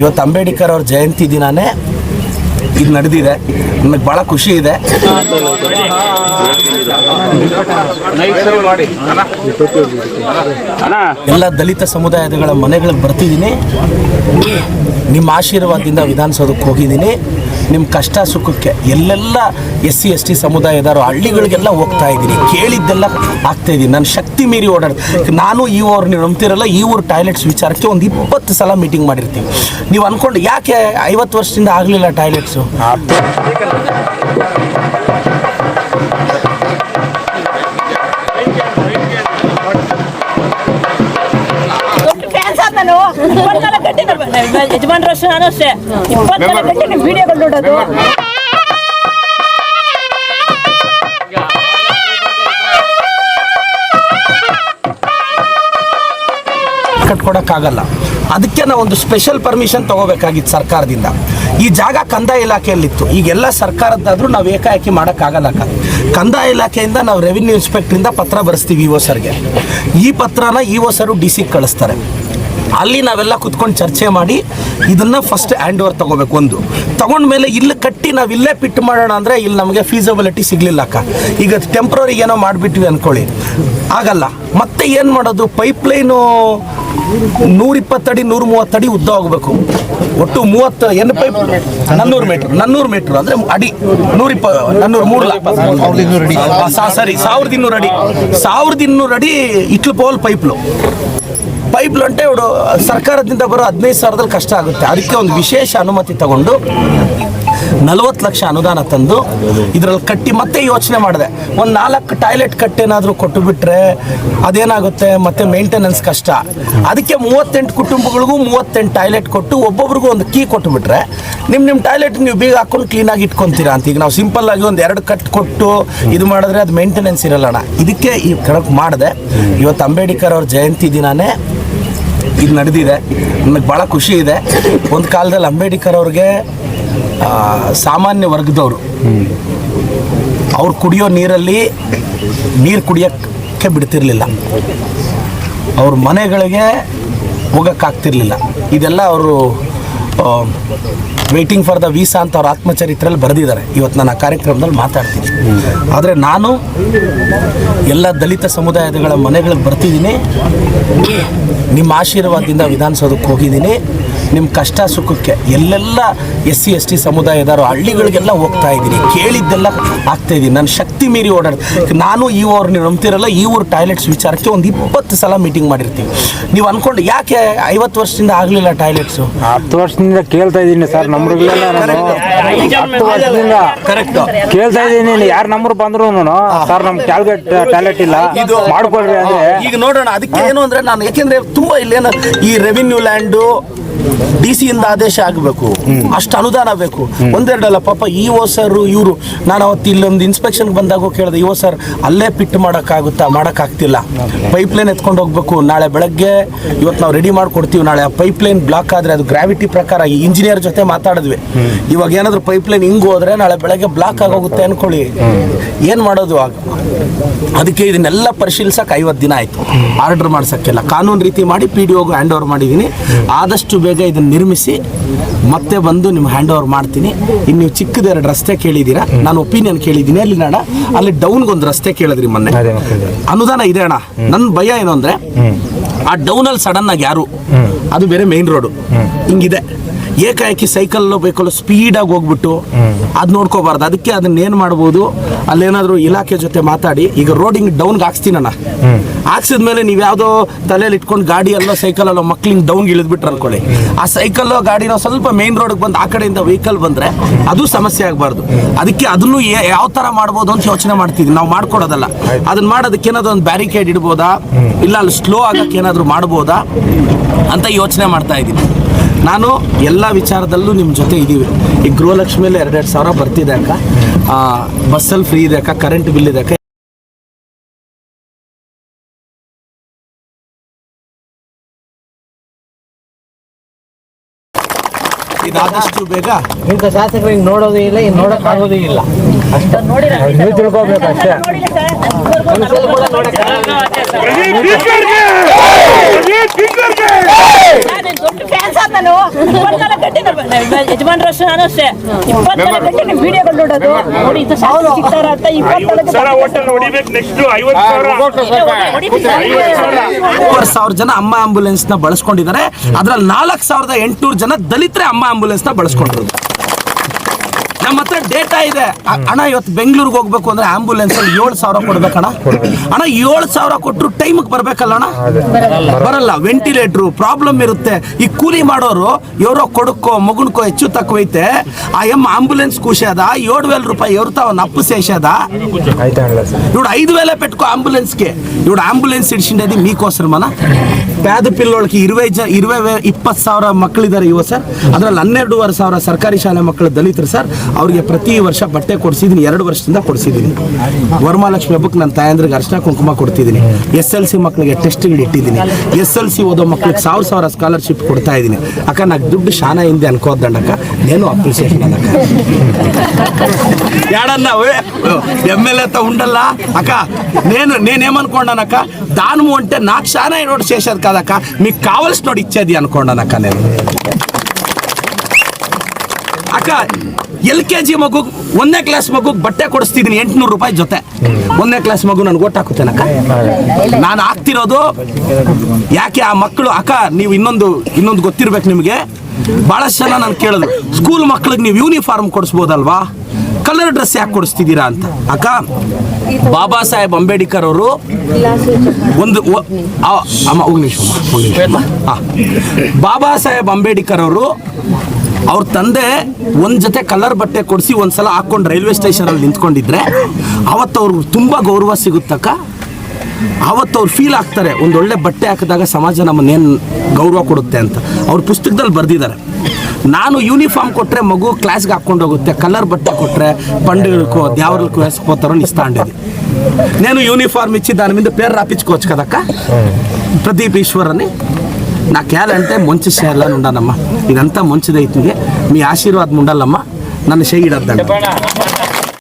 ಇವತ್ತು ಅಂಬೇಡ್ಕರ್ ಅವ್ರ ಜಯಂತಿ ದಿನಾನೇ ಇದು ನಡೆದಿದೆ. ನನಗೆ ಭಾಳ ಖುಷಿ ಇದೆ. ಎಲ್ಲ ದಲಿತ ಸಮುದಾಯಗಳ ಮನೆಗಳಿಗೆ ಬರ್ತಿದ್ದೀನಿ. ನಿಮ್ಮ ಆಶೀರ್ವಾದದಿಂದ ವಿಧಾನಸೌಧಕ್ಕೆ ಹೋಗಿದ್ದೀನಿ. ನಿಮ್ಮ ಕಷ್ಟ ಸುಖಕ್ಕೆ ಎಲ್ಲೆಲ್ಲ ಎಸ್ ಸಿ, ಎಸ್ ಟಿ ಸಮುದಾಯದವರು, ಹಳ್ಳಿಗಳಿಗೆಲ್ಲ ಹೋಗ್ತಾ ಇದ್ದೀನಿ. ಕೇಳಿದ್ದೆಲ್ಲ ಆಗ್ತಾ ಇದ್ದೀನಿ. ನನ್ನ ಶಕ್ತಿ ಮೀರಿ ಓಡಾಡ್ ನಾನು ಈ ಊರು ನೀವು ನಂಬ್ತಿರಲ್ಲ, ಈ ಊರು ಟಾಯ್ಲೆಟ್ಸ್ ವಿಚಾರಕ್ಕೆ ಒಂದು ಇಪ್ಪತ್ತು ಸಲ ಮೀಟಿಂಗ್ ಮಾಡಿರ್ತೀವಿ ನೀವು ಅಂದ್ಕೊಂಡು ಯಾಕೆ ಐವತ್ತು ವರ್ಷದಿಂದ ಆಗಲಿಲ್ಲ ಟಾಯ್ಲೆಟ್ಸು? ನಾನು ಇಪ್ಪತ್ನಾಲ್ಕು ಗಂಟೆ ನಮ್ಮ ಯಜಮಾನ್ರ ಅಷ್ಟೇ ನಾನು ಅಷ್ಟೇ. ಇಪ್ಪತ್ನಾಲ್ಕು ಗಂಟೆ ನಿಮ್ಮ ವಿಡಿಯೋಗಳು ನೋಡೋದು. ಕಟ್ಕೊಡಕ್ಕಾಗಲ್ಲ. ಅದಕ್ಕೆ ನಾವು ಒಂದು ಸ್ಪೆಷಲ್ ಪರ್ಮಿಷನ್ ತಗೋಬೇಕಾಗಿತ್ತು ಸರ್ಕಾರದಿಂದ. ಈ ಜಾಗ ಕಂದಾಯ ಇಲಾಖೆಯಲ್ಲಿತ್ತು. ಈಗೆಲ್ಲ ಸರ್ಕಾರದ್ದಾದರೂ ನಾವು ಏಕಾಏಕಿ ಮಾಡೋಕ್ಕಾಗಲ್ಲ. ಕಂದಾಯ ಇಲಾಖೆಯಿಂದ ನಾವು ರೆವಿನ್ಯೂ ಇನ್ಸ್ಪೆಕ್ಟ್ರಿಂದ ಪತ್ರ ಬರೆಸ್ತೀವಿ ಇ ಸರ್ಗೆ. ಈ ಪತ್ರನ ಇ ಸರು ಡಿ ಸಿಗೆ ಕಳಿಸ್ತಾರೆ. ಅಲ್ಲಿ ನಾವೆಲ್ಲ ಕುತ್ಕೊಂಡು ಚರ್ಚೆ ಮಾಡಿ ಇದನ್ನ ಫಸ್ಟ್ ಹ್ಯಾಂಡ್ ಓವರ್ ತಗೋಬೇಕು ಒಂದು. ತಗೊಂಡ್ಮೇಲೆ ಇಲ್ಲಿ ಕಟ್ಟಿ ನಾವು ಇಲ್ಲೇ ಪಿಟ್ ಮಾಡೋಣ ಅಂದರೆ ಇಲ್ಲಿ ನಮಗೆ ಫೀಸಬಿಲಿಟಿ ಸಿಗ್ಲಿಲ್ಲ ಅಕ್ಕ. ಈಗ ಟೆಂಪ್ರರಿ ಏನೋ ಮಾಡಿಬಿಟ್ವಿ ಅಂದ್ಕೊಳ್ಳಿ ಆಗಲ್ಲ. ಮತ್ತೆ ಏನು ಮಾಡೋದು? ಪೈಪ್ಲೈನು ನೂರಿಪ್ಪತ್ತಡಿ ನೂರ ಮೂವತ್ತಡಿ ಉದ್ದ ಹೋಗ್ಬೇಕು. ಒಟ್ಟು ಮೂವತ್ತು ಎನ್ ಪೈಪ್ ನನ್ನೂರು ಮೀಟ್ರ್ ನನ್ನೂರು ಮೀಟ್ರ್ ಅಂದ್ರೆ ಅಡಿ. ನೂರಿಪ್ಪ ನನ್ನೂರು ಮೂರು ಸರಿ ಸಾವಿರದ ಇನ್ನೂರು ಅಡಿ. ಸಾವಿರದ ಇನ್ನೂರು ಅಡಿ ಇಟ್ಲು ಪೋಲ್ ಪೈಪ್ಲು ಪೈಪ್ಲು అంటే ಇವಡು ಸರ್ಕಾರದಿಂದ ಬರೋ ಹದಿನೈದು ಸಾವಿರದಲ್ಲಿ ಕಷ್ಟ ಆಗುತ್ತೆ. ಅದಕ್ಕೆ ಒಂದು ವಿಶೇಷ ಅನುಮತಿ ತಗೊಂಡು ನಲವತ್ತು ಲಕ್ಷ ಅನುದಾನ ತಂದು ಇದರಲ್ಲಿ ಕಟ್ಟಿ ಮತ್ತೆ ಯೋಚನೆ ಮಾಡಿದೆ. ಒಂದು ನಾಲ್ಕು ಟಾಯ್ಲೆಟ್ ಕಟ್ಟೇನಾದರೂ ಕೊಟ್ಟು ಬಿಟ್ಟರೆ ಅದೇನಾಗುತ್ತೆ? ಮತ್ತೆ ಮೇಂಟೆನೆನ್ಸ್ ಕಷ್ಟ. ಅದಕ್ಕೆ ಮೂವತ್ತೆಂಟು ಕುಟುಂಬಗಳಿಗೂ ಮೂವತ್ತೆಂಟು ಟಾಯ್ಲೆಟ್ ಕೊಟ್ಟು ಒಬ್ಬೊಬ್ರಿಗೂ ಒಂದು ಕೀ ಕೊಟ್ಟು ಬಿಟ್ರೆ ನಿಮ್ಮ ನಿಮ್ಮ ಟಾಯ್ಲೆಟ್ ನೀವು ಬೀಗ ಹಾಕೊಂಡು ಕ್ಲೀನಾಗಿ ಇಟ್ಕೊಂತೀರಾ ಅಂತ. ಈಗ ನಾವು ಸಿಂಪಲ್ ಆಗಿ ಒಂದು ಎರಡು ಕಟ್ ಕೊಟ್ಟು ಇದು ಮಾಡಿದ್ರೆ ಅದು ಮೇಂಟೆನೆನ್ಸ್ ಇರಲ್ಲಣ್ಣ. ಇದಕ್ಕೆ ಈ ಕಡಕ್ ಮಾಡಿದೆ. ಇವತ್ತು ಅಂಬೇಡ್ಕರ್ ಅವ್ರ ಜಯಂತಿ ದಿನಾನೇ ಇದು ನಡೆದಿದೆ. ನನಗೆ ಭಾಳ ಖುಷಿ ಇದೆ. ಒಂದು ಕಾಲದಲ್ಲಿ ಅಂಬೇಡ್ಕರ್ ಅವ್ರಿಗೆ ಸಾಮಾನ್ಯ ವರ್ಗದವರು. ಅವ್ರು ಕುಡಿಯೋ ನೀರಲ್ಲಿ ನೀರು ಕುಡಿಯೋಕ್ಕೆ ಬಿಡ್ತಿರ್ಲಿಲ್ಲ. ಅವ್ರ ಮನೆಗಳಿಗೆ ಹೋಗೋಕ್ಕಾಗ್ತಿರ್ಲಿಲ್ಲ. ಇದೆಲ್ಲ ಅವರು ವೇಟಿಂಗ್ ಫಾರ್ ದ ವೀಸಾ ಅಂತ ಅವ್ರ ಆತ್ಮಚರಿತ್ರೆಯಲ್ಲಿ ಬರೆದಿದ್ದಾರೆ. ಇವತ್ತು ನಾನು ಆ ಕಾರ್ಯಕ್ರಮದಲ್ಲಿ ಮಾತಾಡ್ತೀನಿ. ಆದರೆ ನಾನು ಎಲ್ಲ ದಲಿತ ಸಮುದಾಯಗಳ ಮನೆಗಳಿಗೆ ಬರ್ತಿದ್ದೀನಿ. ನಿಮ್ಮ ಆಶೀರ್ವಾದದಿಂದ ವಿಧಾನಸೌಧಕ್ಕೆ ಹೋಗಿದ್ದೀನಿ. ನಿಮ್ಮ ಕಷ್ಟ ಸುಖಕ್ಕೆ ಎಲ್ಲೆಲ್ಲ ಎಸ್ ಸಿ ಎಸ್ ಟಿ ಸಮುದಾಯದವರು ಹಳ್ಳಿಗಳಿಗೆಲ್ಲ ಹೋಗ್ತಾ ಇದ್ದೀನಿ. ಕೇಳಿದ್ದೆಲ್ಲ ಆಗ್ತಾ ಇದ್ದೀನಿ. ನನ್ನ ಶಕ್ತಿ ಮೀರಿ ಓಡಾಡ್ ನಾನು ಈ ಊರು ನೀವು ನಂಬ್ತಿರಲ್ಲ ಈ ಊರು ಟಾಯ್ಲೆಟ್ಸ್ ವಿಚಾರಕ್ಕೆ ಒಂದು ಇಪ್ಪತ್ತು ಸಲ ಮೀಟಿಂಗ್ ಮಾಡಿರ್ತೀವಿ ನೀವು ಅನ್ಕೊಂಡು ಯಾಕೆ ಐವತ್ತು ವರ್ಷದಿಂದ ಆಗಲಿಲ್ಲ ಟಾಯ್ಲೆಟ್ಸು? ಹತ್ತು ವರ್ಷದಿಂದ ಕೇಳ್ತಾ ಇದ್ದೀನಿ ಸರ್. ನಮ್ಮ ಹತ್ತು ವರ್ಷದಿಂದ ಕರೆಕ್ಟ್ ಕೇಳ್ತಾ ಇದ್ದೀನಿ. ಯಾರು ನಂಬರ್ ಬಂದ್ರು ಸರ್ ನಮ್ ಟ್ಯಾಲ್ಗೆಟ್ ಟಾಯ್ಲೆಟ್ ಇಲ್ಲ. ಇದು ಮಾಡ್ಕೊಳ್ರಿ ಅಂದ್ರೆ ಈಗ ನೋಡೋಣ ಅದಕ್ಕೆ ಏನು ಅಂದ್ರೆ ನಾನು ಯಾಕೆಂದ್ರೆ ತುಂಬಾ ಇಲ್ಲೇನು ಈ ರೆವಿನ್ಯೂ ಲ್ಯಾಂಡು ಡಿ ಸಿ ಇಂದ ಆದೇಶ ಆಗಬೇಕು. ಅಷ್ಟು ಅನುದಾನ ಬೇಕು. ಒಂದೆರಡಲ್ಲ ಪಾಪ ಇ ಓ ಸರ್ ಇವರು. ನಾನು ಅವತ್ತು ಇಲ್ಲೊಂದು ಇನ್ಸ್ಪೆಕ್ಷನ್ ಬಂದಾಗ ಕೇಳಿದೆ ಇ ಸರ್ ಅಲ್ಲೇ ಪಿಟ್ ಮಾಡೋಕ್ಕಾಗುತ್ತಾ? ಮಾಡೋಕ್ಕಾಗ್ತಿಲ್ಲ. ಪೈಪ್ ಲೈನ್ ಎತ್ಕೊಂಡು ಹೋಗ್ಬೇಕು. ನಾಳೆ ಬೆಳಗ್ಗೆ ಇವತ್ತು ನಾವು ರೆಡಿ ಮಾಡಿಕೊಡ್ತೀವಿ. ನಾಳೆ ಆ ಪೈಪ್ ಲೈನ್ ಬ್ಲಾಕ್ ಆದರೆ ಅದು ಗ್ರಾವಿಟಿ ಪ್ರಕಾರ ಈ ಇಂಜಿನಿಯರ್ ಜೊತೆ ಮಾತಾಡಿದ್ವಿ. ಇವಾಗ ಏನಾದರೂ ಪೈಪ್ ಲೈನ್ ಹಿಂಗೆ ಹೋದ್ರೆ ನಾಳೆ ಬೆಳಗ್ಗೆ ಬ್ಲಾಕ್ ಆಗೋಗುತ್ತೆ ಅನ್ಕೊಳ್ಳಿ. ಏನು ಮಾಡೋದು ಆಗ? ಅದಕ್ಕೆ ಇದನ್ನೆಲ್ಲ ಪರಿಶೀಲಿಸಕ್ಕೆ ಐವತ್ತು ದಿನ ಆಯಿತು. ಆರ್ಡರ್ ಮಾಡ್ಸೋಕ್ಕೆಲ್ಲ. ಕಾನೂನು ರೀತಿ ಮಾಡಿ ಪಿ ಡಿ ಒಗೂ ಹ್ಯಾಂಡ್ ಓವರ್ ಮಾಡಿದ್ದೀನಿ. ಆದಷ್ಟು ಬೇಗ ಇದನ್ನು ನಿರ್ಮಿಸಿ ಮತ್ತೆ ಬಂದು ನಿಮ್ಗೆ ಹ್ಯಾಂಡ್ ಓವರ್ ಮಾಡ್ತೀನಿ. ಇನ್ನು ನೀವು ಚಿಕ್ಕದ ಎರಡು ರಸ್ತೆ ಕೇಳಿದ್ದೀರಾ ನಾನು ಒಪಿನಿಯನ್ ಕೇಳಿದ್ದೀನಿ ಅಲ್ಲಿ ಅಣ್ಣ ಅಲ್ಲಿ ಡೌನ್ಗೆ ಒಂದು ರಸ್ತೆ ಕೇಳಿದ್ರಿ ಮೊನ್ನೆ. ಅನುದಾನ ಇದೆ ಅಣ್ಣ. ನನ್ನ ಭಯ ಏನು ಅಂದರೆ ಆ ಡೌನಲ್ಲಿ ಸಡನ್ ಆಗಿ ಯಾರು? ಅದು ಬೇರೆ ಮೇನ್ ರೋಡು ಹಿಂಗಿದೆ. ಏಕಾಏಕಿ ಸೈಕಲ್ ಬೇಕಲ್ಲ ಸ್ಪೀಡಾಗಿ ಹೋಗ್ಬಿಟ್ಟು ಅದು ನೋಡ್ಕೋಬಾರ್ದು. ಅದಕ್ಕೆ ಅದನ್ನ ಏನು ಮಾಡ್ಬೋದು? ಅಲ್ಲೇನಾದರೂ ಇಲಾಖೆ ಜೊತೆ ಮಾತಾಡಿ ಈಗ ರೋಡ್ ಹಿಂಗೆ ಡೌನ್ಗೆ ಹಾಕ್ಸ್ತೀನಣ್ಣ ಹಾಕ್ಸಿದ್ಮೇಲೆ ನೀವು ಯಾವುದೋ ತಲೆಯಲ್ಲಿ ಇಟ್ಕೊಂಡು ಗಾಡಿ ಎಲ್ಲೋ ಸೈಕಲ್ ಅಲ್ಲೋ ಮಕ್ಳಿಂಗ್ ಡೌನ್ಗೆ ಇಳಿದ್ಬಿಟ್ರೆ ಅನ್ಕೊಳ್ಳಿ. ಆ ಸೈಕಲ್ಲೋ ಗಾಡಿನೋ ಸ್ವಲ್ಪ ಮೇನ್ ರೋಡ್ಗೆ ಬಂದು ಆ ಕಡೆಯಿಂದ ವೆಹಿಕಲ್ ಬಂದರೆ ಅದು ಸಮಸ್ಯೆ ಆಗಬಾರ್ದು. ಅದಕ್ಕೆ ಅದನ್ನು ಯಾವ ಥರ ಮಾಡ್ಬೋದು ಅಂತ ಯೋಚನೆ ಮಾಡ್ತಿದ್ವಿ ನಾವು ಮಾಡ್ಕೊಡೋದಲ್ಲ. ಅದನ್ನ ಮಾಡೋದಕ್ಕೆ ಏನಾದ್ರು ಒಂದು ಬ್ಯಾರಿಕೇಡ್ ಇಡ್ಬೋದಾ? ಇಲ್ಲ ಅಲ್ಲಿ ಸ್ಲೋ ಆಗಕ್ಕೆ ಏನಾದರೂ ಮಾಡ್ಬೋದಾ? ಅಂತ ಯೋಚನೆ ಮಾಡ್ತಾ ಇದ್ದೀನಿ. ನಾನು ಎಲ್ಲ ವಿಚಾರದಲ್ಲೂ ನಿಮ್ಮ ಜೊತೆ ಇದ್ದೀವಿ ಈ ಗೃಹಲಕ್ಷ್ಮಿಯಲ್ಲಿ ಎರಡೆರಡು ಸಾವಿರ ಬರ್ತಿದೆ ಆ, ಬಸ್ಸಲ್ಲಿ ಫ್ರೀ ಇದೆ ಅಕ್ಕ ಕರೆಂಟ್ ಬಿಲ್ ಇದೆ ಅಕ್ಕ. ಇದಾದಷ್ಟು ಬೇಗ ಇಂಥ ಶಾಸಕರು ಹಿಂಗ್ ನೋಡೋದೇ ಇಲ್ಲ ಹಿಂಗ್ ನೋಡಕ್ ಆಗೋದೇ ಇಲ್ಲ. ನೋಡಿಲ್ಲ ನೀವು ತಿಳ್ಕೊಬೇಕು ಅಷ್ಟೇ. ಕೂಡ ನೋಡಕ್ಕೆ ನೀನ್ ದೊಡ್ಡ ಫ್ಯಾನ್ಸ್ ಆದ ನಾನು ಇಪ್ಪತ್ನಾಲ್ಕು ಗಂಟೆ ಯಜಮಾನ್ರ ಅಷ್ಟೇ ನಾನು ಅಷ್ಟೇ. ಇಪ್ಪತ್ನಾಲ್ಕು ಗಂಟೆ ನಿಮ್ ವಿಡಿಯೋಗಳು ನೋಡೋದು. ನೋಡಿ ಇದು ಸಾವಿರ ಸಿಗ್ತಾರ ಅಂತ ಹೋಟೆಲ್ ಹೊಡಿಬೇಕು ನೆಕ್ಸ್ಟ್ ಐವತ್ತು ಸಾವಿರ. ಸಾವಿರ. ಜನ ಅಮ್ಮ ಆಂಬುಲೆನ್ಸ್ನ ಬಳಸ್ಕೊಂಡಿದ್ದಾರೆ. ಅದ್ರಲ್ಲಿ ನಾಲ್ಕು ಸಾವಿರದ ಎಂಟುನೂರು ಜನ ದಲಿತರೆ ಅಮ್ಮ ಆಂಬುಲೆನ್ಸ್ನ ಬಳಸ್ಕೊಂಡಿರೋದು. ನಮ್ಮ ಹತ್ರ ಡೇಟಾ ಇದೆ ಅ- ಅಣ್ಣ ಇವತ್ತು ಬೆಂಗಳೂರಿಗೆ ಹೋಗ್ಬೇಕು ಅಂದ್ರೆ ಆಂಬುಲೆನ್ಸ್ ಅಲ್ಲಿ ಏಳು ಸಾವಿರ ಕೊಡ್ಬೇಕಣ್ಣ ಅಣ್ಣ ಏಳು ಸಾವಿರ ಕೊಟ್ಟರು ಟೈಮಿಗೆ ಬರ್ಬೇಕಲ್ಲ ಅಣ್ಣ ಬರಲ್ಲ ವೆಂಟಿಲೇಟ್ರು ಪ್ರಾಬ್ಲಮ್ ಇರುತ್ತೆ ಈ ಕೂಲಿ ಮಾಡೋರು ఎవరో కొడుక్కో మొగుడుకో హెచ్చు తక్కువైతే ఆ ఎమ్మ అంబులెన్స్ కూసేదా ఏడు వేల రూపాయలు ఎవరితో నప్పు చేసేదా ಆಯ್ತಾ ಇಲ್ಲ ಸರ್ ఇప్పుడు ఐదు వేలే పెట్టుకో అంబులెన్స్ కి ఇప్పుడు అంబులెన్స్ ఇడిచిండేది మీకోసమన ಪ್ಯಾದ ಪಿಲ್ಲೊಳಗೆ ಇರುವೆ ಜ, ಇರುವೆ ಇಪ್ಪತ್ತು ಸಾವಿರ ಮಕ್ಕಳಿದ್ದಾರೆ ಇವ ಸರ್. ಅದರಲ್ಲಿ ಹನ್ನೆರಡೂವರೆ ಸಾವಿರ ಸರ್ಕಾರಿ ಶಾಲೆ ಮಕ್ಕಳು ದಲಿತರು ಸರ್. ಅವರಿಗೆ ಪ್ರತಿ ವರ್ಷ ಬಟ್ಟೆ ಕೊಡಿಸಿದ್ದೀನಿ, ಎರಡು ವರ್ಷದಿಂದ ಕೊಡಿಸಿದ್ದೀನಿ. ವರ್ಮಹಾಲಕ್ಷ್ಮಿ ಹಬ್ಬಕ್ಕೆ ನನ್ನ ತಾಯಂದ್ರಿಗೆ ಅರ್ಶನ ಕುಂಕುಮ ಕೊಡ್ತಿದ್ದೀನಿ. ಎಸ್ ಎಲ್ ಸಿ ಮಕ್ಕಳಿಗೆ ಟೆಸ್ಟ್ಗಳು ಇಟ್ಟಿದ್ದೀನಿ. ಎಸ್ ಎಲ್ ಸಿ ಓದೋ ಮಕ್ಕಳಿಗೆ ಸಾವಿರ ಸಾವಿರ ಸ್ಕಾಲರ್ಶಿಪ್ ಕೊಡ್ತಾ ಇದ್ದೀನಿ. ಅಕ್ಕ ನಾಕ್ ದುಡ್ಡು ಶಾನ ಹಿಂದೆ ಅನ್ಕೋದಂಡಕ್ಕ ಏನು ಅಪ್ರಿಸಿಯೇಷನ್ ಅದಕ್ಕ ಯಾಡನ್ನ ಎಂ ಎಲ್ ಎ ತಗೊಂಡಲ್ಲ ಅಕ್ಕ, ನೇನು ನೇನೇಮನ್ಕೊಂಡನಕ್ಕ ದಾನು ಒಂಟೆ ನಾಲ್ಕು ಶಾನ ಇರೋಡು ಶೇಷದ కదక్క మీకు కావలసినోడు ఇచ్చేది అనుకోండానక్క నేను ಅಕ್ಕ ಎಲ್ ಕೆ ಜಿ ಮಗು ಒಂದನೇ ಕ್ಲಾಸ್ ಮಗು ಬಟ್ಟೆ ಕೊಡಿಸ್ತಿದ್ದೀನಿ ಎಂಟುನೂರು ರೂಪಾಯಿ ಜೊತೆ ಒಂದನೇ ಕ್ಲಾಸ್ ಮಗು ನನ್ಗೆ ಒಟ್ಟು ಹಾಕುತ್ತೇನಕ್ಕ ನಾನು ಹಾಕ್ತಿರೋದು ಯಾಕೆ ಆ ಮಕ್ಕಳು ಅಕ್ಕ ನೀವು ಇನ್ನೊಂದು ಇನ್ನೊಂದು ಗೊತ್ತಿರ್ಬೇಕು ನಿಮಗೆ ಭಾಳಷ್ಟು ಜನ ನಾನು ಕೇಳಿದ್ರು ಸ್ಕೂಲ್ ಮಕ್ಳಿಗೆ ನೀವು ಯೂನಿಫಾರ್ಮ್ ಕೊಡಿಸ್ಬೋದಲ್ವಾ ಕಲರ್ ಡ್ರೆಸ್ ಯಾಕೆ ಕೊಡಿಸ್ತಿದ್ದೀರಾ ಅಂತ? ಅಕ್ಕ, ಬಾಬಾ ಸಾಹೇಬ್ ಅಂಬೇಡ್ಕರ್ ಅವರು ಒಂದು ಅಮ್ಮ. ಬಾಬಾ ಸಾಹೇಬ್ ಅಂಬೇಡ್ಕರ್ ಅವರು ಅವ್ರ ತಂದೆ ಒಂದ್ ಜೊತೆ ಕಲರ್ ಬಟ್ಟೆ ಕೊಡಿಸಿ ಒಂದ್ಸಲ ಹಾಕೊಂಡು ರೈಲ್ವೆ ಸ್ಟೇಷನ್ ಅಲ್ಲಿ ನಿಂತ್ಕೊಂಡಿದ್ರೆ ಅವತ್ತು ಅವ್ರಿಗೆ ತುಂಬಾ ಗೌರವ ಸಿಗುತ್ತಕ್ಕ ಅವತ್ತು ಅವ್ರು ಫೀಲ್ ಆಗ್ತಾರೆ ಒಂದೊಳ್ಳೆ ಬಟ್ಟೆ ಹಾಕಿದಾಗ ಸಮಾಜ ನಮ್ಮನ್ನೇನು ಗೌರವ ಕೊಡುತ್ತೆ ಅಂತ. ಅವ್ರ ಪುಸ್ತಕದಲ್ಲಿ ಬರೆದಿದ್ದಾರೆ. ನಾನು ಯೂನಿಫಾರ್ಮ್ ಕೊಟ್ಟರೆ ಮಗು ಕ್ಲಾಸ್ಗೆ ಹಾಕೊಂಡು ಹೋಗುತ್ತೆ కలర్ బట్ట కొట్రే పండుగలకు దేవరులకు వేసుకుపోతారని ఇస్తా ఉండేది నేను యూనిఫామ్ ఇచ్చి దాని మీద పేరు రాపించుకోవచ్చు కదక్క ప్రదీప్ ఈశ్వర్ అని నా క్యాల్ అంటే మంచి చేయాలని ఉండానమ్మా ఇదంతా మంచిదైతుంది మీ ఆశీర్వాదం ఉండాలమ్మా నన్ను చేయడద్దండి